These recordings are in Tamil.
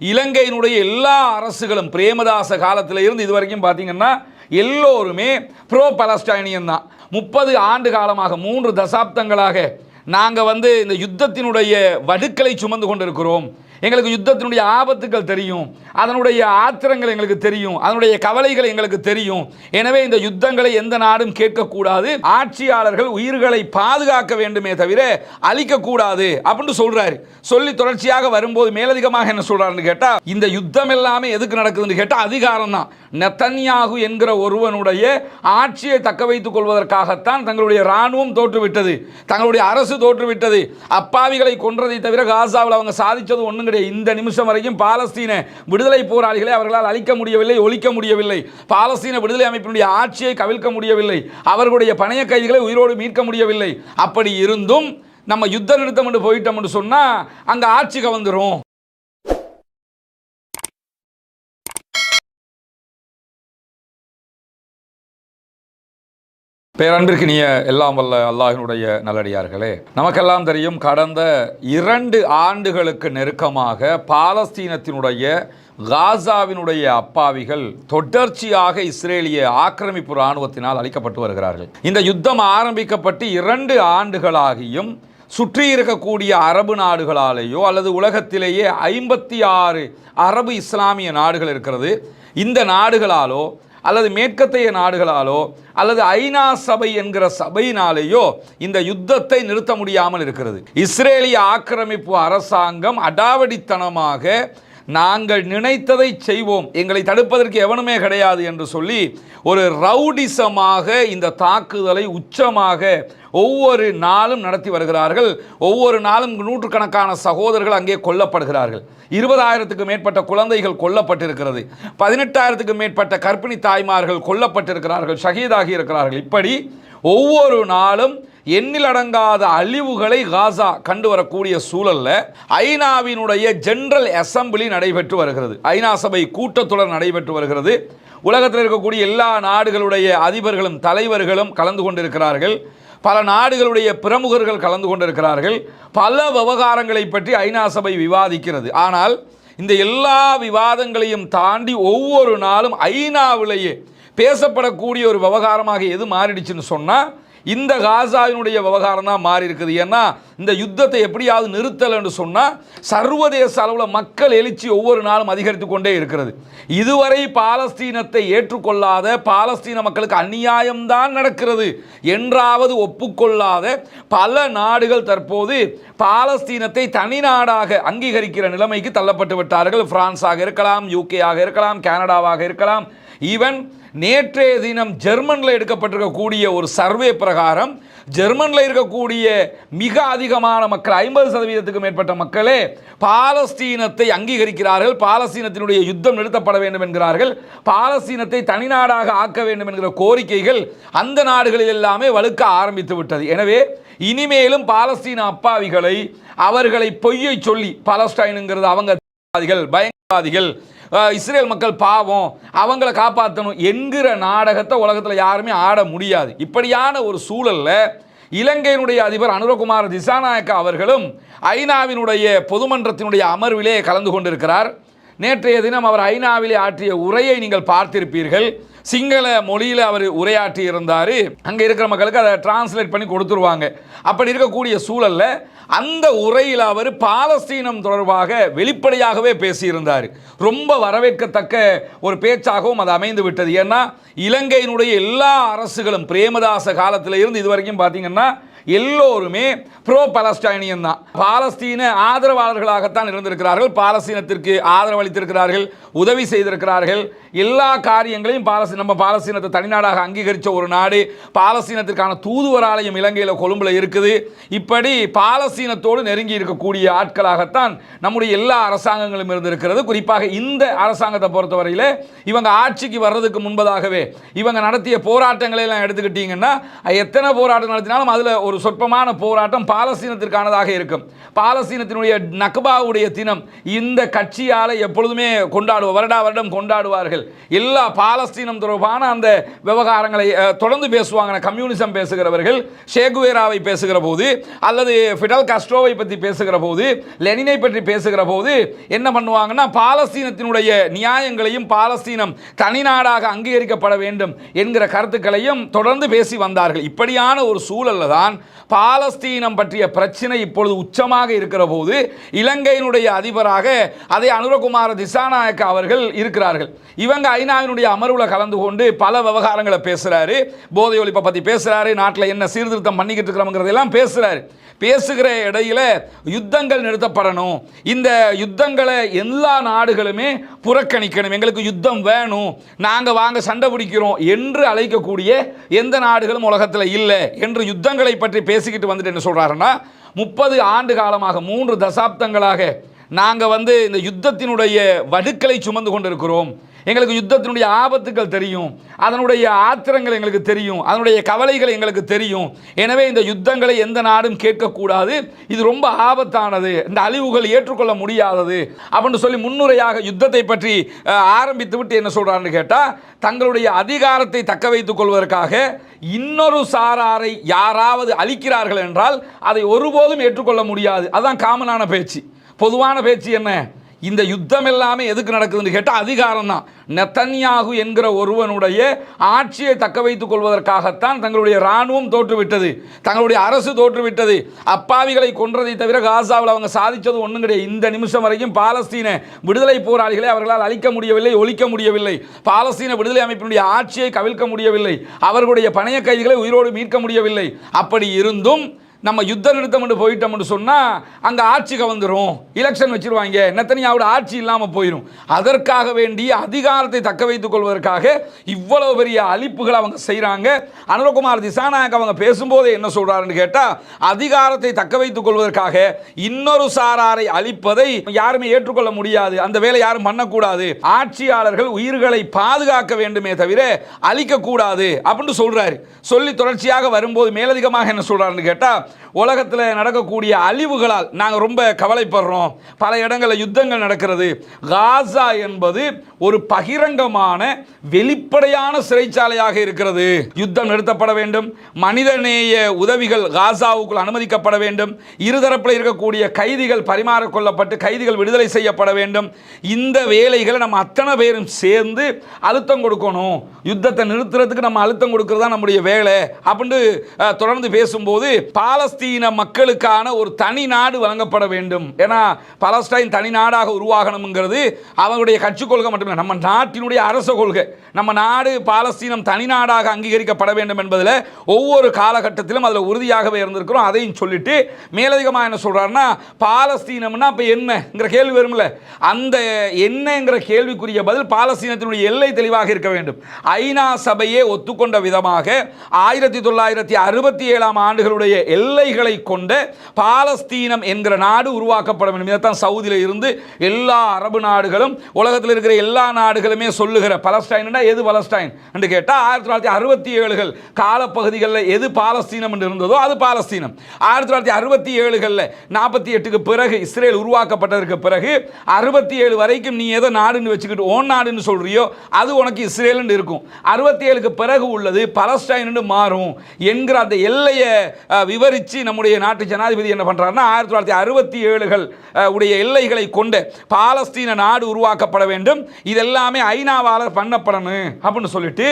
இலங்கையினுடைய எல்லா அரசுகளும் பிரேமதாச காலத்தில் இருந்து இது வரைக்கும் பார்த்தீங்கன்னா எல்லோருமே ப்ரோ பலஸ்டைனியன் தான். முப்பது ஆண்டு காலமாக மூன்று தசாப்தங்களாக நாங்கள் வந்து இந்த யுத்தத்தினுடைய வடுக்களை சுமந்து கொண்டிருக்கிறோம். எங்களுக்கு யுத்தத்தினுடைய ஆபத்துகள் தெரியும். அதனுடைய ஆத்திரங்கள் எங்களுக்கு தெரியும். அதனுடைய கவலைகள் எங்களுக்கு தெரியும். எனவே இந்த யுத்தங்களை எந்த நாடும் கேட்கக்கூடாது. ஆட்சியாளர்கள் உயிர்களை பாதுகாக்க வேண்டுமே தவிர அழிக்கக்கூடாது அப்படின்னு சொல்றாரு. சொல்லி தொடர்ச்சியாக வரும்போது மேலதிகமாக என்ன சொல்றாருன்னு கேட்டா இந்த யுத்தம் எல்லாமே எதுக்கு நடக்குதுன்னு கேட்டால் அதிகாரம் தான் நெத்தன்யாகு என்கிற ஒருவனுடைய ஆட்சியை தக்க வைத்துக் கொள்வதற்காகத்தான் தங்களுடைய ராணுவம் தோற்றுவிட்டது. தங்களுடைய அரசு தோற்றுவிட்டது. அப்பாவிகளை கொன்றதை தவிர காசாவில் அவங்க சாதிச்சது ஒன்றும் கிடையாது இந்த நிமிஷம் வரைக்கும் பாலஸ்தீன விடுதலை போராளிகளை அவர்களால் அழிக்க முடியவில்லை ஒழிக்க முடியவில்லை. பாலஸ்தீன விடுதலை அமைப்பினுடைய ஆட்சியை கவிழ்க்க முடியவில்லை. அவர்களுடைய பணைய கைதிகளை உயிரோடு மீட்க முடியவில்லை. அப்படி இருந்தும் நம்ம யுத்த நிறுத்தம் என்று போயிட்டோம்னு சொன்னால் அங்கே ஆட்சி பேரன்பிற்கு நீ எல்லாம் வல்ல அல்லாஹினுடைய நல்லடியார்களே நமக்கெல்லாம் தெரியும் கடந்த இரண்டு ஆண்டுகளுக்கு நெருக்கமாக பாலஸ்தீனத்தினுடைய காசாவினுடைய அப்பாவிகள் தொடர்ச்சியாக இஸ்ரேலிய ஆக்கிரமிப்பு இராணுவத்தினால் அளிக்கப்பட்டு வருகிறார்கள். இந்த யுத்தம் ஆரம்பிக்கப்பட்டு இரண்டு ஆண்டுகளாகியும் சுற்றி இருக்கக்கூடிய அரபு நாடுகளாலேயோ அல்லது உலகத்திலேயே ஐம்பத்தி ஆறு அரபு இஸ்லாமிய நாடுகள் இருக்கிறது. இந்த நாடுகளாலோ அல்லது மேற்கத்தைய நாடுகளாலோ அல்லது ஐநா சபை என்கிற சபையினாலேயோ இந்த யுத்தத்தை நிறுத்த முடியாமல் இருக்கிறது. இஸ்ரேலிய ஆக்கிரமிப்பு அரசாங்கம் அடாவடித்தனமாக நாங்கள் நினைத்ததை செய்வோம். எங்களை தடுப்பதற்கு எவனுமே கிடையாது என்று சொல்லி ஒரு ரவுடிசமாக இந்த தாக்குதலை உச்சமாக ஒவ்வொரு நாளும் நடத்தி வருகிறார்கள். ஒவ்வொரு நாளும் நூற்றுக்கணக்கான சகோதரர்கள் அங்கே கொல்லப்படுகிறார்கள். இருபதாயிரத்துக்கு மேற்பட்ட குழந்தைகள் கொல்லப்பட்டிருக்கிறது. பதினெட்டாயிரத்துக்கு மேற்பட்ட கர்ப்பிணி தாய்மார்கள் கொல்லப்பட்டிருக்கிறார்கள் ஷஹீதாகி இருக்கிறார்கள். இப்படி ஒவ்வொரு நாளும் எண்ணிலடங்காத அழிவுகளை காசா கண்டு வரக்கூடிய சூழல்ல ஐநாவினுடைய ஜெனரல் அசம்பிளி நடைபெற்று வருகிறது. ஐநா சபை கூட்டத்தொடர் நடைபெற்று வருகிறது. உலகத்தில் இருக்கக்கூடிய எல்லா நாடுகளுடைய அதிபர்களும் தலைவர்களும் கலந்து கொண்டிருக்கிறார்கள். பல நாடுகளுடைய பிரமுகர்கள் கலந்து கொண்டிருக்கிறார்கள். பல விவகாரங்களை பற்றி ஐநா சபை விவாதிக்கிறது. ஆனால் இந்த எல்லா விவாதங்களையும் தாண்டி ஒவ்வொரு நாளும் ஐநாவிலேயே பேசப்படக்கூடிய ஒரு விவகாரமாக எது மாறிடுச்சுன்னு சொன்னால் இந்த காசாவினுடைய விவகாரம் தான் மாறி இருக்குது. ஏன்னா இந்த யுத்தத்தை எப்படியாவது நிறுத்தலைன்னு சொன்னால் சர்வதேச அளவில் மக்கள் எழுச்சி ஒவ்வொரு நாளும் அதிகரித்து கொண்டே இருக்கிறது. இதுவரை பாலஸ்தீனத்தை ஏற்றுக்கொள்ளாத பாலஸ்தீன மக்களுக்கு அநியாயம்தான் நடக்கிறது என்றாவது ஒப்புக்கொள்ளாத பல நாடுகள் தற்போது பாலஸ்தீனத்தை தனி நாடாக அங்கீகரிக்கிற நிலைமைக்கு தள்ளப்பட்டு விட்டார்கள். பிரான்ஸாக இருக்கலாம் யூகேயாக இருக்கலாம் கனடாவாக இருக்கலாம். ஈவன் நேற்றைய தினம் ஜெர்மனில் எடுக்கப்பட்டிருக்கக்கூடிய ஒரு சர்வே பிரகாரம் ஜெர்மனில் இருக்கக்கூடிய மிக அதிகமான மக்கள் ஐம்பது சதவீதத்துக்கு மேற்பட்ட மக்களே பாலஸ்தீனத்தை அங்கீகரிக்கிறார்கள். பாலஸ்தீனத்தினுடைய யுத்தம் நிறுத்தப்பட வேண்டும் என்கிறார்கள். பாலஸ்தீனத்தை தனிநாடாக ஆக்க வேண்டும் என்கிற கோரிக்கைகள் அந்த நாடுகளில் எல்லாமே வலுக்க ஆரம்பித்து விட்டது. எனவே இனிமேலும் பாலஸ்தீன அப்பாவிகளை அவர்களை பொய்யை சொல்லி பாலஸ்டைனுங்கிறது அவங்க பயங்கரவாதிகள் இஸ்ரேல் மக்கள் பாவம் அவங்கள காப்பாற்றணும் என்கிற நாடகத்தை உலகத்தில் யாருமே ஆட முடியாது. இப்படியான ஒரு சூழல்ல இலங்கையினுடைய அதிபர் அனுரகுமார் திசாநாயக்கா அவர்களும் ஐநாவினுடைய பொதுமன்றத்தினுடைய அமர்விலே கலந்து கொண்டிருக்கிறார். நேற்றைய தினம் அவர் ஐநாவிலே ஆற்றிய உரையை நீங்கள் பார்த்திருப்பீர்கள். சிங்கள மொழியில் அவர் உரையாற்றி இருந்தார். அங்கே இருக்கிற மக்களுக்கு அதை டிரான்ஸ்லேட் பண்ணி கொடுத்துருவாங்க. அப்படி இருக்கக்கூடிய சூழல்ல அந்த உரையில் அவர் பாலஸ்தீனம் தொடர்பாக வெளிப்படையாகவே பேசியிருந்தார். ரொம்ப வரவேற்கத்தக்க ஒரு பேச்சாகவும் அது அமைந்து விட்டது. ஏன்னா இலங்கையினுடைய எல்லா அரசுகளும் பிரேமதாச காலத்தில் இருந்து இது வரைக்கும் பார்த்தீங்கன்னா எல்லோருமே ப்ரோ பலஸ்டைனியன் தான். பாலஸ்தீன ஆதரவாளர்களாகத்தான் இருந்திருக்கிறார்கள். பாலஸ்தீனத்திற்கு ஆதரவளித்திருக்கிறார்கள் உதவி செய்திருக்கிறார்கள். எல்லா காரியங்களையும் பாலஸ்தீன நம்ம பாலஸ்தீனத்தை தனிநாடாக அங்கீகரித்த ஒரு நாடு. பாலஸ்தீனத்திற்கான தூதுவராலயம் இலங்கையில் கொழும்பில் இருக்குது. இப்படி பாலஸ்தீனத்தோடு நெருங்கி இருக்கக்கூடிய ஆட்களாகத்தான் நம்முடைய எல்லா அரசாங்கங்களும் இருந்திருக்கிறது. குறிப்பாக இந்த அரசாங்கத்தை பொறுத்தவரையில் இவங்க ஆட்சிக்கு வர்றதுக்கு முன்பதாகவே இவங்க நடத்திய போராட்டங்களை எல்லாம் எடுத்துக்கிட்டீங்கன்னா எத்தனை போராட்டம் நடத்தினாலும் அதில் ஒரு சொற்பமான போராட்டம் பாலஸ்தீனத்திற்கானதாக இருக்கும். பாலஸ்தீனத்தினுடைய நக்பாவுடைய தினம் இந்த கட்சியால் எப்பொழுதுமே கொண்டாடுவோம் வருடா வருடம் கொண்டாடுவார்கள். எல்லா பாலஸ்தீனம் தொடர்பான அந்த விவகாரங்களை தொடர்ந்து பேசுவாங்க கம்யூனிசம் பேசுகிறவர்கள் ஷேகுவேராவை பேசுகிற போது அல்லது ஃபிடல் காஸ்ட்ரோவை பற்றி பேசுகிற போது லெனினை பற்றி பேசுகிற போது என்ன பண்ணுவாங்கன்னா பாலஸ்தீனத்தினுடைய நியாயங்களையும் பாலஸ்தீனம் தனிநாடாக அங்கீகரிக்கப்பட வேண்டும் என்கிற கருத்துக்களையும் தொடர்ந்து பேசி வந்தார்கள். இப்படியான ஒரு சூழல்ல தான் பாலஸ்தீனம் பற்றிய பிரச்சனை இப்பொழுது உச்சமாக இருக்கிற போது இலங்கையினுடைய அதிபராக அதே அனுரகுமார திசாநாயக்க அவர்கள் இருக்கிறார்கள். இவங்க ஐநாவினுடைய அமர்வில் கலந்து கொண்டு பல விவகாரங்களை பேசுகிறாரு போதை ஒழிப்பை பற்றி பேசுகிறாரு நாட்டில் என்ன சீர்திருத்தம் பண்ணிக்கிட்டு இருக்கிறோங்கிறதெல்லாம் பேசுகிறாரு பேசுகிற இடையில யுத்தங்கள் நிறுத்தப்படணும். இந்த யுத்தங்களை எல்லா நாடுகளுமே புறக்கணிக்கணும். எங்களுக்கு யுத்தம் வேணும். நாங்கள் வாங்க சண்டை பிடிக்கிறோம் என்று அழைக்கக்கூடிய எந்த நாடுகளும் உலகத்தில் இல்லை என்று யுத்தங்களை பற்றி பேசிக்கிட்டு வந்துட்டு என்ன சொல்கிறாருன்னா முப்பது ஆண்டு காலமாக மூன்று தசாப்தங்களாக நாங்கள் வந்து இந்த யுத்தத்தினுடைய வடுக்களை சுமந்து கொண்டிருக்கிறோம். எங்களுக்கு யுத்தத்தினுடைய ஆபத்துக்கள் தெரியும் அதனுடைய ஆத்திரங்கள் எங்களுக்கு தெரியும் அதனுடைய கவலைகள் எங்களுக்கு தெரியும். எனவே இந்த யுத்தங்களை எந்த நாடும் கேட்கக்கூடாது. இது ரொம்ப ஆபத்தானது. இந்த அழிவுகள் ஏற்றுக்கொள்ள முடியாதது அப்படின்னு சொல்லி முன்னுரையாக யுத்தத்தை பற்றி ஆரம்பித்து விட்டு என்ன சொல்கிறான்னு கேட்டால் தங்களுடைய அதிகாரத்தை தக்க வைத்துக் கொள்வதற்காக இன்னொரு சாராரை யாராவது அழிக்கிறார்கள் என்றால் அதை ஒருபோதும் ஏற்றுக்கொள்ள முடியாது. அதுதான் காமனான பேச்சு. பொதுவான பேச்சு என்ன? இந்த யுத்தம் எல்லாமே எதுக்கு நடக்குதுன்னு கேட்டால் அதிகாரம் தான் நெத்தன்யாகு என்கிற ஒருவனுடைய ஆட்சியை தக்க வைத்துக் கொள்வதற்காகத்தான் தங்களுடைய இராணுவம் தோற்றுவிட்டது. தங்களுடைய அரசு தோற்றுவிட்டது. அப்பாவிகளை கொன்றதை தவிர காசாவில் அவங்க சாதித்தது ஒன்றும் கிடையாது. இந்த நிமிஷம் வரைக்கும் பாலஸ்தீன விடுதலை போராளிகளை அவர்களால் அழிக்க முடியவில்லை ஒழிக்க முடியவில்லை. பாலஸ்தீன விடுதலை அமைப்பினுடைய ஆட்சியை கவிழ்க்க முடியவில்லை. அவர்களுடைய பணைய கைதிகளை உயிரோடு மீட்க முடியவில்லை. அப்படி இருந்தும் நம்ம யுத்த நிறுத்தம்னு போயிட்டோம்னு சொன்னால் அங்கே ஆட்சி கவர்ந்துடும் எலெக்ஷன் வச்சிருவாங்க. நெத்தனியாவோட ஆட்சி இல்லாமல் போயிடும் அதற்காக வேண்டிய அதிகாரத்தை தக்க வைத்துக் கொள்வதற்காக இவ்வளவு பெரிய அழிப்புகளை அவங்க செய்கிறாங்க அனுரகுமார் திசாநாயக் அவங்க பேசும்போதே என்ன சொல்கிறாருன்னு கேட்டால் அதிகாரத்தை தக்க வைத்துக் கொள்வதற்காக இன்னொரு சாராரை அழிப்பதை யாருமே ஏற்றுக்கொள்ள முடியாது. அந்த வேலை யாரும் பண்ணக்கூடாது. ஆட்சியாளர்கள் உயிர்களை பாதுகாக்க வேண்டுமே தவிர அழிக்கக்கூடாது. அப்படின்னு சொல்கிறாரு சொல்லி தொடர்ச்சியாக வரும்போது மேலதிகமாக என்ன சொல்கிறாருன்னு கேட்டால் உலகத்தில் நடக்கக்கூடிய அழிவுகளால் நாங்கள் ரொம்ப கவலைப்படுறோம். பல இடங்களில் யுத்தங்கள் நடக்கிறது. காசா என்பது ஒரு பகிரங்கமான வெளிப்படையான சிறைச்சாலையாக இருக்கிறது. யுத்தம் நிறுத்தப்பட வேண்டும். மனிதநேய உதவிகள் காசாவுக்குள் அனுமதிக்கப்பட வேண்டும். இருதரப்பில் இருக்கக்கூடிய கைதிகள் பரிமாறிக்கொள்ளப்பட்டு கைதிகள் விடுதலை செய்யப்பட வேண்டும். இந்த வேலைகளை நம்ம அத்தனை பேரும் சேர்ந்து அழுத்தம் கொடுக்கணும். யுத்தத்தை நிறுத்துறதுக்கு நம்ம அழுத்தம் கொடுக்கறது தான் நம்முடைய வேலை. அப்படின்னு தொடர்ந்து பேசும்போது பாலஸ்தீன மக்களுக்கான ஒரு தனி நாடு வழங்கப்பட வேண்டும். ஏன்னா பாலஸ்டைன் தனி நாடாக உருவாகணுங்கிறது அவங்களுடைய கட்சி கொள்கை மட்டுமில்லை. நம்ம நாட்டினுடைய அரச கொள்கை. நம்ம நாடு பாலஸ்தீனம் தனி நாடாக அங்கீகரிக்கப்பட வேண்டும் என்பதில் ஒவ்வொரு காலகட்டத்திலும் அதில் உறுதியாகவே இருந்திருக்கிறோம். அதையும் சொல்லிட்டு மேலதிகமாக என்ன சொல்கிறாருன்னா பாலஸ்தீனம்னா இப்போ என்னங்கிற கேள்வி வரும்ல. அந்த என்னங்கிற கேள்விக்குரிய பதில் பாலஸ்தீனத்தினுடைய எல்லை தெளிவாக இருக்க வேண்டும். ஐநா சபையே ஒத்துக்கொண்ட விதமாக ஆயிரத்தி தொள்ளாயிரத்தி அறுபத்தி ஏழாம் ஆண்டுகளுடைய எல்லைகளை கொண்ட பாலஸ்தீனம் என்கிற நாடு உருவாக்கப்பட வேண்டும். இதைத்தான் சவுதியில் இருந்து எல்லா அரபு நாடுகளும் உலகத்தில் இருக்கிற எல்லா நாடுகளுமே சொல்லுகிற பலஸ்டைன்னா எது பலஸ்டைன் என்று கேட்டால் ஆயிரத்தி தொள்ளாயிரத்தி அறுபத்தி ஏழுகள் காலப்பகுதிகளில் எது பாலஸ்தீனம் என்று இருந்ததோ அது பாலஸ்தீனம். ஆயிரத்தி தொள்ளாயிரத்தி அறுபத்தி ஏழுகளில் நாற்பத்தி எட்டுக்கு பிறகு இஸ்ரேல் உருவாக்கப்பட்டதற்கு பிறகு அறுபத்தி ஏழு வரைக்கும் நீ எதை நாடுன்னு வச்சுக்கிட்டு ஓன் நாடுன்னு சொல்றியோ அது உனக்கு இஸ்ரேல்னு இருக்கும். அறுபத்தி ஏழுக்கு பிறகு உள்ளது பலஸ்டைன்னு மாறும் என்கிற அந்த எல்லையை விவரி விவரித்து நம்முடைய நாட்டு ஜனாதிபதி என்ன பண்றாருன்னா ஆயிரத்தி தொள்ளாயிரத்தி அறுபத்தி ஏழுகள் உடைய எல்லைகளை கொண்டு பாலஸ்தீன நாடு உருவாக்கப்பட வேண்டும். இதெல்லாமே ஐநாவாளர் பண்ணப்படணும் அப்படின்னு சொல்லிட்டு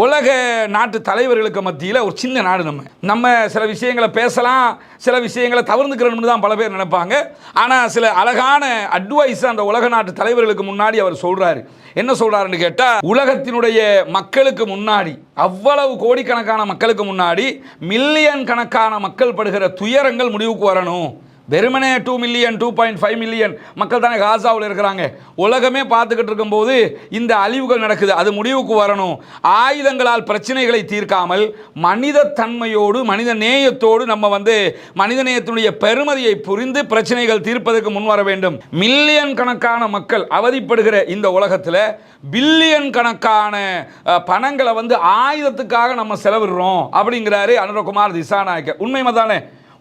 உலக நாட்டு தலைவர்களுக்கு மத்தியில் ஒரு சின்ன நாடு நம்ம. நம்ம சில விஷயங்களை பேசலாம் சில விஷயங்களை தவிர்த்துக்கிறோம்னு தான் பல பேர் நினைப்பாங்க. ஆனால் சில அழகான அட்வைஸ் அந்த உலக நாட்டு தலைவர்களுக்கு முன்னாடி அவர் சொல்கிறாரு என்ன சொல்கிறாருன்னு கேட்டால் உலகத்தினுடைய மக்களுக்கு முன்னாடி அவ்வளவு கோடிக்கணக்கான மக்களுக்கு முன்னாடி மில்லியன் கணக்கான மக்கள் படுகிற துயரங்கள் முடிவுக்கு வரணும். வெறுமனே two million two point five million மக்கள் தானே காசாவில் இருக்கிறாங்க. உலகமே பார்த்துக்கிட்டு இருக்கும்போது இந்த அழிவுகள் நடக்குது. அது முடிவுக்கு வரணும். ஆயுதங்களால் பிரச்சனைகளை தீர்க்காமல் மனித தன்மையோடு மனித நேயத்தோடு நம்ம வந்து மனித நேயத்தினுடைய பெருமதியை புரிந்து பிரச்சனைகள் தீர்ப்பதற்கு முன் வர வேண்டும். மில்லியன் கணக்கான மக்கள் அவதிப்படுகிற இந்த உலகத்தில் பில்லியன் கணக்கான பணங்களை வந்து ஆயுதத்துக்காக நம்ம செலவிடுறோம் அப்படிங்கிறாரு அனுரகுமார் திசாநாயக்கர். உண்மை தானே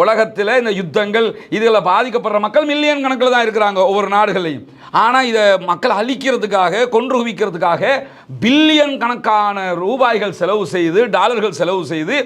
உலகத்தில் இந்த யுத்தங்கள் இதில் பாதிக்கப்படுற மக்கள் மில்லியன் கணக்கில் தான் இருக்கிறாங்க ஒவ்வொரு நாடுகளையும் ஆனால் இதை மக்கள் அழிக்கிறதுக்காக கொன்று குவிக்கிறதுக்காக பில்லியன் கணக்கான ரூபாய்கள் செலவு செய்து டாலர்கள் செலவு செய்து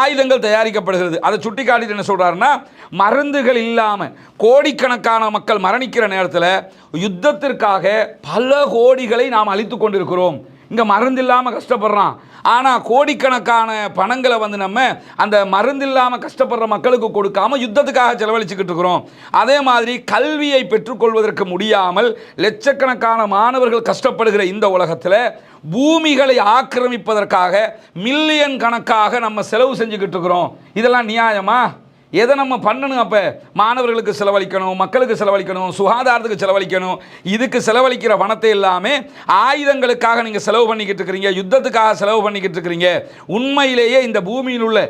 ஆயுதங்கள் தயாரிக்கப்படுகிறது. அதை சுட்டிக்காட்டிட்டு என்ன சொல்கிறாருன்னா மருந்துகள் இல்லாமல் கோடிக்கணக்கான மக்கள் மரணிக்கிற நேரத்தில் யுத்தத்திற்காக பல கோடிகளை நாம் அழித்து கொண்டிருக்கிறோம். இங்கே மருந்து இல்லாமல் கஷ்டப்படுறான். ஆனால் கோடிக்கணக்கான பணங்களை வந்து நம்ம அந்த மருந்து இல்லாமல் கஷ்டப்படுற மக்களுக்கு கொடுக்காம யுத்தத்துக்காக செலவழிச்சுக்கிட்டு இருக்கிறோம். அதே மாதிரி கல்வியை பெற்றுக்கொள்வதற்கு முடியாமல் லட்சக்கணக்கான மாணவர்கள் கஷ்டப்படுகிற இந்த உலகத்தில் பூமிகளை ஆக்கிரமிப்பதற்காக மில்லியன் கணக்காக நம்ம செலவு செஞ்சுக்கிட்டு இருக்கிறோம். இதெல்லாம் நியாயமா? எதை நம்ம பண்ணணும் அப்போ? மாணவர்களுக்கு செலவழிக்கணும் மக்களுக்கு செலவழிக்கணும் சுகாதாரத்துக்கு செலவழிக்கணும். இதுக்கு செலவழிக்கிற பணத்தை எல்லாமே ஆயுதங்களுக்காக நீங்கள் செலவு பண்ணிக்கிட்டு இருக்கிறீங்க யுத்தத்துக்காக செலவு பண்ணிக்கிட்டு இருக்கிறீங்க. உண்மையிலேயே இந்த பூமியில் உள்ள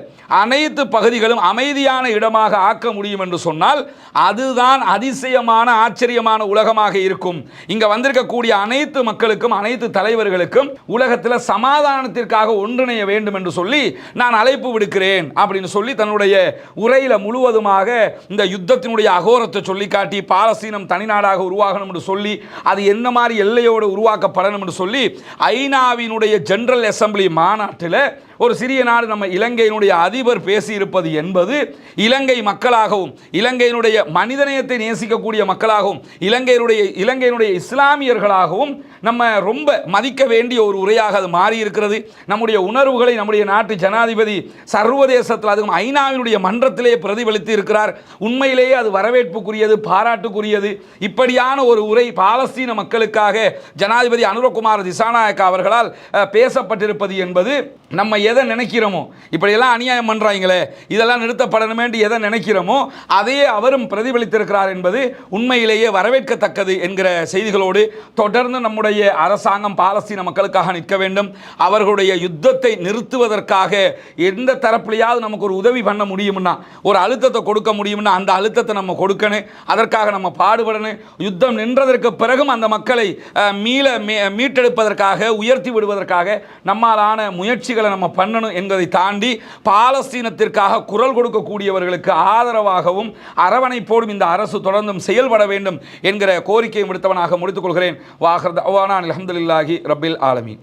அனைத்து பகுதிகளும் அமைதியான இடமாக ஆக்க முடியும் என்று சொன்னால் அதுதான் அதிசயமான ஆச்சரியமான உலகமாக இருக்கும். இங்கே வந்திருக்கக்கூடிய அனைத்து மக்களுக்கும் அனைத்து தலைவர்களுக்கும் உலகத்தில் சமாதானத்திற்காக ஒன்றிணைய வேண்டும் என்று சொல்லி நான் அழைப்பு விடுக்கிறேன் அப்படின்னு சொல்லி தன்னுடைய உரையில் முழுவதுமாக இந்த யுத்தத்தினுடைய அகோரத்தை சொல்லி காட்டி பாலஸ்தீனம் தனிநாடாக உருவாகணும் என்று சொல்லி அது என்ன மாதிரி எல்லையோடு உருவாக்கப்படணும் என்று சொல்லி ஐநாவினுடைய ஜெனரல் அசம்பிளி மாநாட்டில் ஒரு சிறிய நாடு நம்ம இலங்கையினுடைய அதிபர் பேசியிருப்பது என்பது இலங்கை மக்களாகவும் இலங்கையினுடைய மனிதநேயத்தை நேசிக்கக்கூடிய மக்களாகவும் இலங்கையினுடைய இலங்கையினுடைய இஸ்லாமியர்களாகவும் நம்ம ரொம்ப மதிக்க வேண்டிய ஒரு உரையாக அது மாறி இருக்கிறது நம்முடைய உணர்வுகளை நம்முடைய நாட்டு ஜனாதிபதி சர்வதேசத்தில் அதுவும் ஐநாவினுடைய மன்றத்திலே பிரதிபலித்து இருக்கிறார் உண்மையிலேயே அது வரவேற்புக்குரியது பாராட்டுக்குரியது. இப்படியான ஒரு உரை பாலஸ்தீன மக்களுக்காக ஜனாதிபதி அனுரகுமார் திசாநாயக்கா அவர்களால் பேசப்பட்டிருப்பது என்பது நம்ம எதை நினைக்கிறோமோ? இப்படியெல்லாம் அநியாயம் பண்ணுறாங்களே இதெல்லாம் நிறுத்தப்படணுமேன்ட்டு எதை நினைக்கிறோமோ அதையே அவரும் பிரதிபலித்திருக்கிறார் என்பது உண்மையிலேயே வரவேற்கத்தக்கது என்கிற செய்திகளோடு தொடர்ந்து நம்முடைய அரசாங்கம் பாலஸ்தீன மக்களுக்காக நிற்க வேண்டும். அவர்களுடைய யுத்தத்தை நிறுத்துவதற்காக எந்த தரப்புலையாவது நமக்கு ஒரு உதவி பண்ண முடியும்னா ஒரு அழுத்தத்தை கொடுக்க முடியும்னா அந்த அழுத்தத்தை நம்ம கொடுக்கணும். அதற்காக நம்ம பாடுபடணும். யுத்தம் நின்றதற்கு பிறகும் அந்த மக்களை மீள மீ- மீட்டெடுப்பதற்காக உயர்த்தி விடுவதற்காக நம்மாலான முயற்சிகளை நம்ம பண்ணணும் என்பதை தாண்டி பாலஸ்தீனத்திற்காக குரல் கொடுக்கக்கூடியவர்களுக்கு ஆதரவாகவும் அரவணைப்போடும் இந்த அரசு தொடர்ந்தும் செயல்பட வேண்டும் என்கிற கோரிக்கையை விடுத்தவனாக முடித்துக் கொள்கிறேன். வாஹர் அவானான் அலமதுல்லாஹி ரபில் ஆலமி